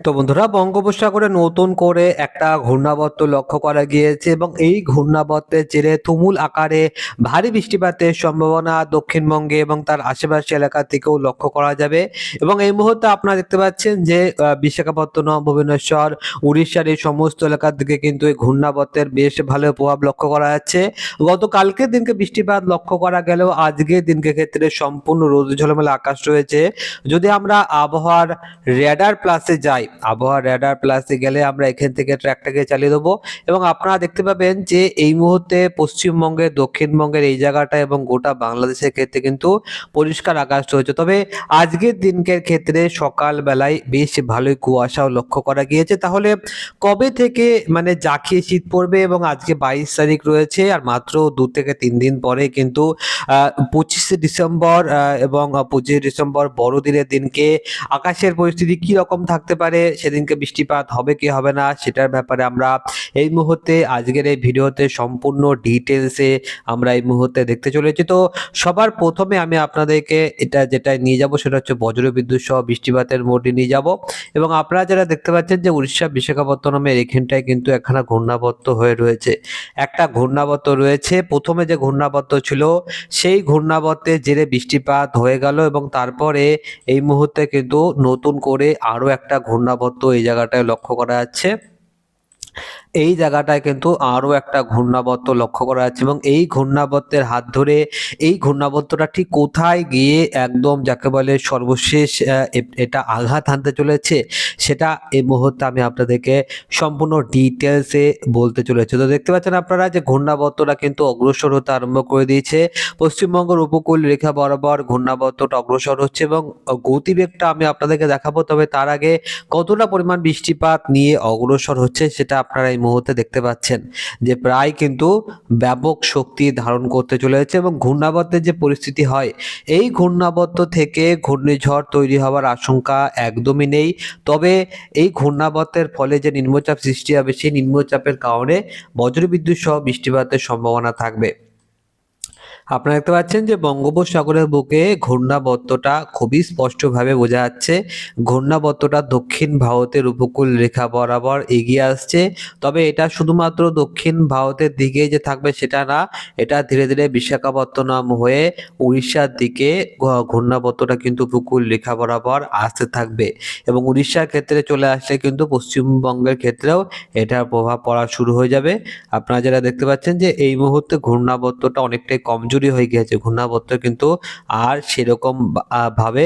তো বন্ধুরা, বঙ্গোপসাগরে নতুন করে একটা ঘূর্ণাবর্ত লক্ষ্য করা গিয়েছে এবং এই ঘূর্ণাবর্তের জেরে তুমুল আকারে ভারী বৃষ্টিপাতের সম্ভাবনা দক্ষিণবঙ্গে এবং তার আশেপাশে এলাকা থেকেও লক্ষ্য করা যাবে। এবং এই মুহূর্তে আপনারা দেখতে পাচ্ছেন যে বিশাখাপত্তনম, ভুবনেশ্বর, উড়িষ্যার এই সমস্ত এলাকার দিকে কিন্তু এই ঘূর্ণাবর্তের বেশ ভালো প্রভাব লক্ষ্য করা যাচ্ছে। গতকালকের দিনকে বৃষ্টিপাত লক্ষ্য করা গেলেও আজকের দিনকে ক্ষেত্রে সম্পূর্ণ রোদ ঝলমলে আকাশ রয়েছে। যদি আমরা আবহাওয়ার রেডার প্লাসে যাই আবহাওয়া রেডার প্লাসে গেলে আমরা এখান থেকে ট্র্যাকটাকে চালিয়ে দেবো। এবং আপনারা দেখতে পাবেন যে এই মুহূর্তে পশ্চিমবঙ্গের দক্ষিণবঙ্গের এই জায়গাটা এবং গোটা বাংলাদেশের ক্ষেত্রে কিন্তু পরিষ্কার আকাশ রয়েছে। তবে আজকের দিনকের ক্ষেত্রে সকালবেলায় বেশ ভালোই কুয়াশাও লক্ষ্য করা গিয়েছে। তাহলে কবে থেকে মানে জাঁকিয়ে শীত পড়বে এবং আজকে বাইশ তারিখ রয়েছে আর মাত্র দু থেকে তিন দিন পরে কিন্তু পঁচিশে ডিসেম্বর এবং পঁচিশে ডিসেম্বর বড়দিনের দিনকে আকাশের পরিস্থিতি কি রকম থাকতে পারে সেদিনকে বৃষ্টিপাত হবে কি হবে না, সেটার ব্যাপারে আমরা এই মুহূর্তে, আজকের এই ভিডিওতে সম্পূর্ণ ডিটেলসে আমরা এই মুহূর্তে দেখতে চলেছি। তো সবার প্রথমে আমি আপনাদেরকে এটা যেটা নিয়ে যাব, সেটা হচ্ছে বজ্রবিদ্যুৎ সহ বৃষ্টিপাতের মোডে নিয়ে যাব। এবং আপনারা যারা দেখতে পাচ্ছেন যে উড়িষ্যা বিশাখাপত্তনমের এখানটায় কিন্তু একখানা ঘূর্ণাবর্ত হয়ে রয়েছে। একটা ঘূর্ণাবর্ত রয়েছে, প্রথমে যে ঘূর্ণাবর্ত ছিল, সেই ঘূর্ণাবর্তের জেরে বৃষ্টিপাত হয়ে গেল এবং তারপরে এই মুহূর্তে কিন্তু নতুন করে আরও একটা ঘূর্ণাবর্ত এই জায়গাটায় লক্ষ্য করা যাচ্ছে। এই জায়গাটায় কিন্তু আরও একটা ঘূর্ণাবর্ত লক্ষ্য করা যাচ্ছে এবং এই ঘূর্ণাবর্তের হাত ধরে এই ঘূর্ণাবর্তটা ঠিক কোথায় গিয়ে একদম যাকে বলে সর্বশেষ এটা আঘাত হানতে চলেছে সেটা এই মুহূর্তে আমি আপনাদেরকে সম্পূর্ণ ডিটেলসে বলতে চলেছি। তো দেখতে পাচ্ছেন আপনারা যে ঘূর্ণাবর্তটা কিন্তু অগ্রসর হতে আরম্ভ করে দিয়েছে। পশ্চিমবঙ্গের উপকূল রেখা বরাবর ঘূর্ণাবর্তটা অগ্রসর হচ্ছে এবং গতিবেগটা আমি আপনাদেরকে দেখাবো, তবে তার আগে কতটা পরিমাণ বৃষ্টিপাত নিয়ে অগ্রসর হচ্ছে সেটা আপনারা এই মুহূর্তে দেখতে পাচ্ছেন যে প্রায় কিন্তু ব্যাপক শক্তি ধারণ করতে চলেছে এবং ঘূর্ণাবর্তের যে পরিস্থিতি হয়, এই ঘূর্ণাবর্ত থেকে ঘূর্ণিঝড় তৈরি হওয়ার আশঙ্কা একদমই নেই। তবে এই ঘূর্ণাবর্তের ফলে যে নিম্নচাপ সৃষ্টি হবে, সেই নিম্নচাপের কারণে বজ্রবিদ্যুৎ সহ বৃষ্টিপাতের সম্ভাবনা থাকবে। আপনারা দেখতে পাচ্ছেন যে বঙ্গোপসাগরের বুকে ঘূর্ণাবর্তটা খুবই স্পষ্টভাবে বোঝা যাচ্ছে। ঘূর্ণাবর্তটা দক্ষিণ ভারতের উপকূল রেখা বরাবর এগিয়ে আসছে। তবে এটা শুধুমাত্র দক্ষিণ ভারতের দিকে যে থাকবে সেটা না, এটা ধীরে ধীরে বিশাখাপত্তনম হয়ে উড়িষ্যার দিকে ঘ- ঘূর্ণাবর্তটা কিন্তু উপকূল রেখা বরাবর আসতে থাকবে। এবং উড়িষ্যার ক্ষেত্রে চলে আসলে কিন্তু পশ্চিমবঙ্গের ক্ষেত্রেও এটার প্রভাব পড়া শুরু হয়ে যাবে। আপনারা যারা দেখতে পাচ্ছেন যে এই মুহূর্তে ঘূর্ণাবর্তটা অনেকটাই কমজোরি হয়ে গিয়েছে। ঘূর্ণাবর্ত কিন্তু আর সেরকম ভাবে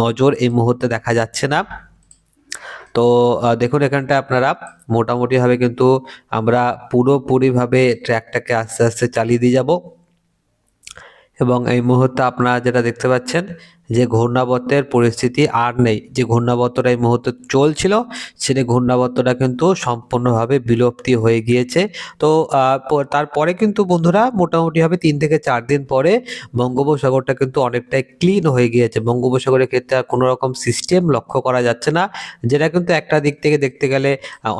নজর এই মুহূর্তে দেখা যাচ্ছে না। তো দেখুন এখানটা আপনারা মোটামুটিভাবে কিন্তু আমরা পুরোপুরিভাবে ট্র্যাকটাকে আস্তে আস্তে চালিয়ে দিয়ে যাব। এবং এই মুহূর্তে আপনারা যেটা দেখতে পাচ্ছেন যে ঘূর্ণাবর্তের পরিস্থিতি আর নেই। যে ঘূর্ণাবর্তটা এই মুহূর্তে চলছিল সেটা ঘূর্ণাবর্তটা কিন্তু সম্পূর্ণভাবে বিলুপ্তি হয়ে গিয়েছে। তো তারপরে কিন্তু বন্ধুরা মোটামুটিভাবে তিন থেকে চার দিন পরে বঙ্গোপসাগরটা কিন্তু অনেকটাই ক্লিন হয়ে গিয়েছে। বঙ্গোপসাগরের ক্ষেত্রে আর কোনো রকম সিস্টেম লক্ষ্য করা যাচ্ছে না, যেটা কিন্তু একটা দিক থেকে দেখতে গেলে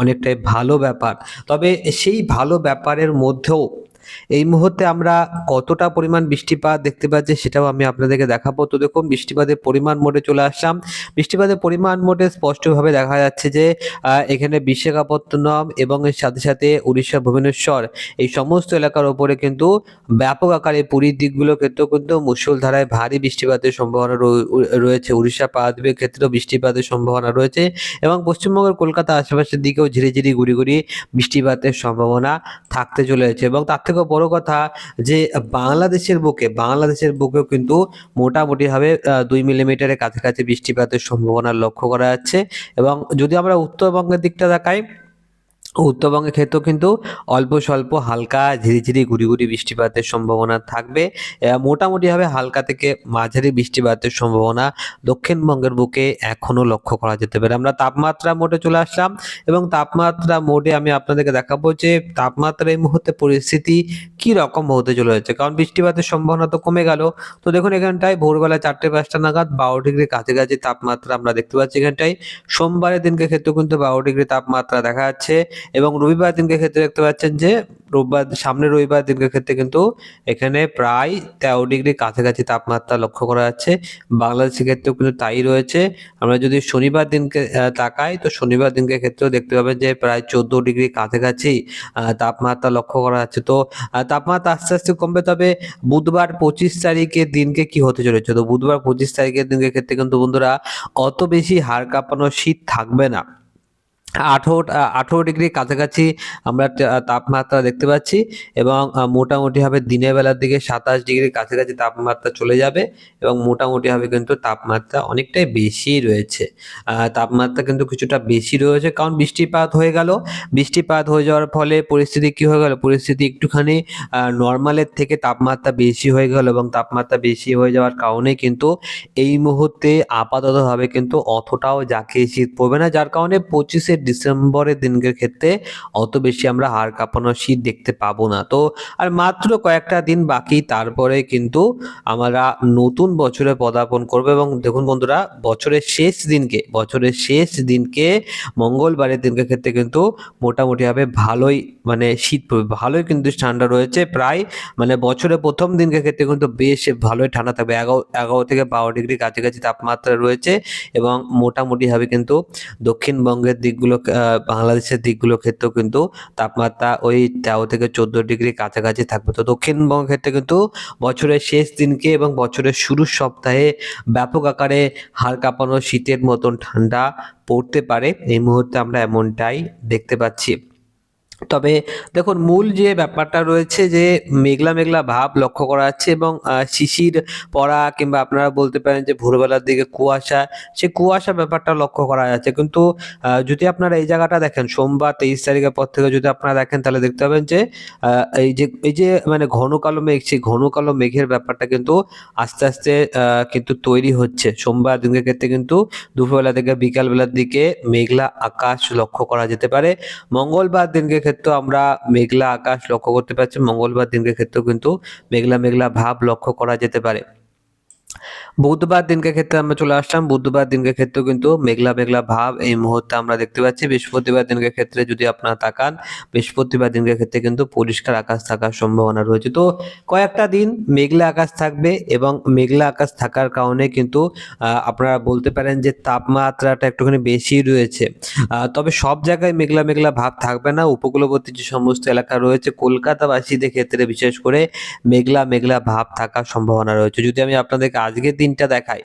অনেকটাই ভালো ব্যাপার। তবে সেই ভালো ব্যাপারের মধ্যেও এই মুহূর্তে আমরা কতটা পরিমাণ বৃষ্টিপাত দেখতে পাচ্ছি সেটাও আমি আপনাদেরকে দেখাবো। তো দেখুন, বৃষ্টিপাতের পরিমাণ মোডে চলে আসলাম। বৃষ্টিপাতের পরিমাণ মোডে স্পষ্টভাবে দেখা যাচ্ছে যে এখানে বিশাখাপত্তনম এবং এর সাথে সাথে উড়িষ্যা, ভুবনেশ্বর এই সমস্ত এলাকার ওপরে কিন্তু ব্যাপক আকারে পুরীর দিকগুলো ক্ষেত্রেও কিন্তু মুষলধারায় ভারী বৃষ্টিপাতের সম্ভাবনা রয়েছে। উড়িষ্যা পাহাড়দ্বীপের ক্ষেত্রেও বৃষ্টিপাতের সম্ভাবনা রয়েছে এবং পশ্চিমবঙ্গের কলকাতা আশেপাশের দিকেও ঝিরিঝিরি গুড়ি গুড়ি বৃষ্টিপাতের সম্ভাবনা থাকতে চলেছে এবং তার থেকেও বড় কথা যে বাংলাদেশের বুকে, বাংলাদেশের বুকেও কিন্তু মোটামুটিভাবে দুই মিলিমিটারের কাছাকাছি বৃষ্টিপাতের সম্ভাবনা লক্ষ্য করা যাচ্ছে। এবং যদি আমরা উত্তরবঙ্গের দিকটা দেখাই উত্তরবঙ্গের ক্ষেত্রেও কিন্তু অল্প স্বল্প হালকা ঝিরিঝিরি গুড়ি গুড়ি বৃষ্টিপাতের সম্ভাবনা থাকবে। মোটামুটিভাবে হালকা থেকে মাঝারি বৃষ্টিপাতের সম্ভাবনা দক্ষিণবঙ্গের বুকে এখনও লক্ষ্য করা যেতে পারে। আমরা তাপমাত্রা মোটে চলে আসলাম এবং তাপমাত্রা মোটে আমি আপনাদেরকে দেখাবো যে তাপমাত্রা এই মুহূর্তে পরিস্থিতি কি রকম হতে চলেছে। কারণ বৃষ্টিপাতের সম্ভাবনা তো কমে গেল। তো দেখুন এখানটায় ভোরবেলা চারটে পাঁচটা নাগাদ বারো ডিগ্রি কাছাকাছি তাপমাত্রা আমরা দেখতে পাচ্ছি। এখানটায় সোমবারের দিনকে ক্ষেত্রে কিন্তু বারো ডিগ্রি তাপমাত্রা দেখা যাচ্ছে। এবং রবিবার দিনকে ক্ষেত্রে দেখতে পাচ্ছেন যে রোববার সামনে রবিবার দিনকে ক্ষেত্রে কিন্তু এখানে প্রায় তেরো ডিগ্রি কাছাকাছি তাপমাত্রা লক্ষ্য করা যাচ্ছে। বাংলাদেশের ক্ষেত্রেও কিন্তু তাই রয়েছে। আমরা যদি শনিবার দিনকে তাকাই, তো শনিবার দিনকে ক্ষেত্রেও দেখতে পাবেন যে প্রায় চোদ্দ ডিগ্রি কাছাকাছি তাপমাত্রা লক্ষ্য করা যাচ্ছে। তো তাপমাত্রা আস্তে আস্তে কমবে, তবে বুধবার পঁচিশ তারিখের দিনকে কি হতে চলেছে? তো বুধবার পঁচিশ তারিখের দিনকে ক্ষেত্রে কিন্তু বন্ধুরা অত বেশি হাড় কাঁপানো শীত থাকবে না। আঠেরো আঠেরো ডিগ্রি কাছাকাছি আমরা তাপমাত্রা দেখতে পাচ্ছি এবং আহ, মোটামুটিভাবে দিনের বেলার দিকে সাতাশ ডিগ্রি কাছাকাছি তাপমাত্রা চলে যাবে এবং মোটামুটিভাবে কিন্তু তাপমাত্রা অনেকটাই বেশি রয়েছে। তাপমাত্রা কিন্তু কিছুটা বেশি রয়েছে কারণ বৃষ্টিপাত হয়ে গেল। বৃষ্টিপাত হয়ে যাওয়ার ফলে পরিস্থিতি কি হয়ে গেল? পরিস্থিতি একটুখানি নর্মালের থেকে তাপমাত্রা বেশি হয়ে গেল এবং তাপমাত্রা বেশি হয়ে যাওয়ার কারণে কিন্তু এই মুহূর্তে আপাততভাবে কিন্তু অতটাও জাঁকিয়ে শীত পড়বে না। যার কারণে পঁচিশে ডিসেম্বরের দিনকের ক্ষেত্রে অত বেশি আমরা হাড় কাঁপানো শীত দেখতে পাবো না। তো, আর মাত্র কয়েকটা দিন বাকি, তারপরে কিন্তু আমরা নতুন বছরে পদার্পণ করব এবং দেখুন বন্ধুরা, বছরের শেষ দিনকে, বছরের শেষ দিনকে, মঙ্গলবারের দিনকে ক্ষেত্রে কিন্তু মোটামুটিভাবে ভালোই মানে শীত পড়বে, ভালোই কিন্তু ঠান্ডা রয়েছে প্রায় মানে বছরের প্রথম দিনকে ক্ষেত্রে কিন্তু বেশ ভালোই ঠান্ডা থাকবে, এগারো এগারো থেকে বারো ডিগ্রি কাছাকাছি তাপমাত্রা রয়েছে এবং মোটামুটিভাবে কিন্তু দক্ষিণবঙ্গের দিকগুলো আহ, বাংলাদেশের দিকগুলোর ক্ষেত্রেও কিন্তু তাপমাত্রা ওই তেরো থেকে চোদ্দ ডিগ্রি কাছাকাছি থাকবে। তো দক্ষিণবঙ্গের ক্ষেত্রে কিন্তু বছরের শেষ দিনকে এবং বছরের শুরুর সপ্তাহে ব্যাপক আকারে হাড় কাঁপানো শীতের মতন ঠান্ডা পড়তে পারে। এই মুহূর্তে আমরা এমনটাই দেখতে পাচ্ছি। তবে দেখুন, মূল যে ব্যাপারটা রয়েছে যে মেঘলা মেঘলা ভাব লক্ষ্য করা যাচ্ছে এবং শিশির, পড়া কিংবা আপনারা বলতে পারেন যে ভোরবেলার দিকে কুয়াশা, সে কুয়াশা ব্যাপারটা লক্ষ্য করা যাচ্ছে। কিন্তু যদি আপনারা এই জায়গাটা দেখেন, সোমবার তেইশ তারিখের পর থেকে যদি আপনারা দেখেন, তাহলে দেখতে পাবেন যে এই যে এই যে মানে ঘন কালো মেঘ, সেই ঘন কালো মেঘের ব্যাপারটা কিন্তু আস্তে আস্তে কিন্তু তৈরি হচ্ছে। সোমবার দিনের ক্ষেত্রে কিন্তু দুপুরবেলা থেকে বিকালবেলার দিকে মেঘলা আকাশ লক্ষ্য করা যেতে পারে। মঙ্গলবার দিনকে ক্ষেত্রে আমরা মেঘলা আকাশ লক্ষ্য করতে পারছি। মঙ্গলবার দিনকে ক্ষেত্রেও কিন্তু মেঘলা মেঘলা ভাব লক্ষ্য করা যেতে পারে। বুধবার দিনকে ক্ষেত্রে আমরা চলে আসলাম। বুধবার দিনকে ক্ষেত্রে কিন্তু মেঘলা মেঘলা ভাব এই মুহূর্তে আমরা দেখতে পাচ্ছি। বৃহস্পতিবার দিনকে ক্ষেত্রে যদি আপনারা তাকান, বৃহস্পতিবার দিনকে ক্ষেত্রে কিন্তু পরিষ্কার আকাশ থাকার সম্ভাবনা রয়েছে। তো কয়েকটা দিন মেঘলা আকাশ থাকবে এবং মেঘলা আকাশ থাকার কারণে কিন্তু আপনারা বলতে পারেন যে তাপমাত্রাটা একটুখানি বেশি রয়েছে। তবে সব জায়গায় মেঘলা মেঘলা ভাব থাকবে না। উপকূলবর্তী যে সমস্ত এলাকা রয়েছে, কলকাতাবাসীদের ক্ষেত্রে বিশেষ করে মেঘলা মেঘলা ভাব থাকার সম্ভাবনা রয়েছে। যদি আমি আপনাদেরকে আজকের দিনটা আহ,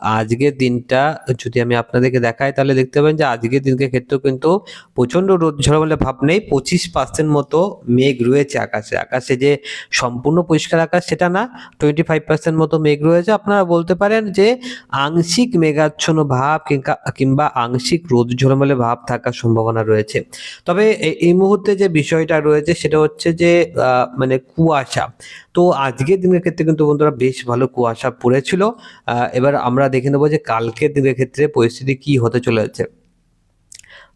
আজকের দিনটা যদি আমি আপনাদেরকে দেখাই, তাহলে দেখতে পাবেন যে আজকের দিনকে ক্ষেত্রেও কিন্তু প্রচণ্ড রোদ ঝড় বলে ভাব নেই। পঁচিশ পার্সেন্ট মতো মেঘ রয়েছে আকাশে। আকাশে যে সম্পূর্ণ পরিষ্কার আকাশ, সেটা না টোয়েন্টি ফাইভ পার্সেন্ট মতো মেঘ রয়েছে। আপনারা বলতে পারেন যে আংশিক মেঘাচ্ছন্ন ভাব কিংবা- কিংবা আংশিক রোদ ঝলমলে ভাব থাকার সম্ভাবনা রয়েছে। তবে এই মুহূর্তে যে বিষয়টা রয়েছে, সেটা হচ্ছে যে মানে কুয়াশা। তো আজকের দিনের ক্ষেত্রে কিন্তু বন্ধুরা বেশ ভালো কুয়াশা পড়েছিল। এবার আমরা দেখে নেব যে কালকের দিনের ক্ষেত্রে পরিস্থিতি কি হতে চলেছে।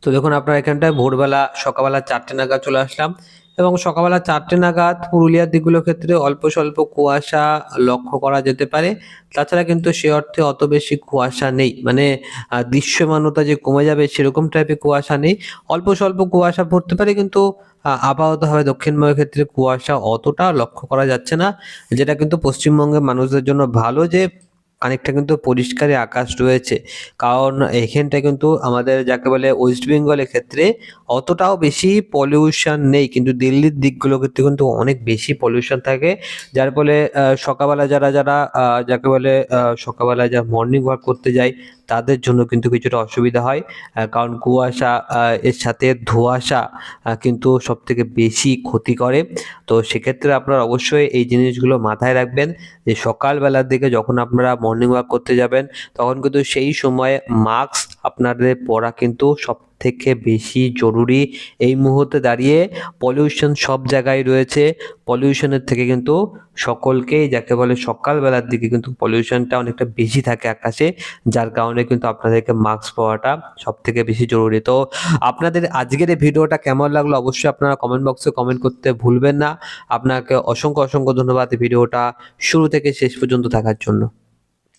তো দেখুন, আপনার এখানটায় ভোরবেলা সকালবেলা চারটে নাগাদ চলে আসলাম এবং সকালবেলা চারটে নাগাদ পুরুলিয়ার দিকগুলোর ক্ষেত্রে অল্প স্বল্প কুয়াশা লক্ষ্য করা যেতে পারে। তাছাড়া কিন্তু সে অর্থে অত বেশি কুয়াশা নেই। মানে দৃশ্যমানতা যে কমে যাবে সেরকম টাইপের কুয়াশা নেই। অল্প স্বল্প কুয়াশা পড়তে পারে কিন্তু আপাততভাবে দক্ষিণবঙ্গের ক্ষেত্রে কুয়াশা অতটা লক্ষ্য করা যাচ্ছে না। যেটা কিন্তু পশ্চিমবঙ্গের মানুষদের জন্য ভালো যে খানিকটা কিন্তু পরিষ্কারই আকাশ রয়েছে। কারণ এখানটা কিন্তু আমাদের যাকে বলে ওয়েস্ট বেঙ্গলের ক্ষেত্রে অতটাও বেশি পলিউশন নেই। কিন্তু দিল্লির দিকগুলো ক্ষেত্রে কিন্তু অনেক বেশি পলিউশন থাকে। যার ফলে সকালবেলা যারা যারা যাকে বলে সকালবেলা যারা মর্নিং ওয়াক করতে যায় তাদের জন্য কিন্তু কিছুটা অসুবিধা হয়। কারণ কুয়াশা এর সাথে ধোঁয়াশা কিন্তু সব থেকে বেশি ক্ষতি করে। তো সেক্ষেত্রে আপনারা অবশ্যই এই জিনিসগুলো মাথায় রাখবেন যে সকালবেলার দিকে যখন আপনারা মর্নিং ওয়াক করতে যাবেন, তখন কিন্তু সেই সময়ে মাস্ক আপনাদের পড়া কিন্তু সব থেকে বেশি জরুরি। এই মুহূর্তে দাঁড়িয়ে পলিউশন সব জায়গায় রয়েছে। পলিউশনের থেকে কিন্তু সকলকেই, যাকে বলে সকালবেলার দিকে কিন্তু পলিউশনটা অনেকটা বেশি থাকে আকাশে, যার কারণে কিন্তু আপনাদেরকে মাস্ক পরাটা সব থেকে বেশি জরুরি। তো আপনাদের আজকের এই ভিডিওটা কেমন লাগল অবশ্যই আপনারা কমেন্ট বক্সে কমেন্ট করতে ভুলবেন না। আপনাকে অসংখ্য অসংখ্য ধন্যবাদ ভিডিওটা শুরু থেকে শেষ পর্যন্ত থাকার জন্য।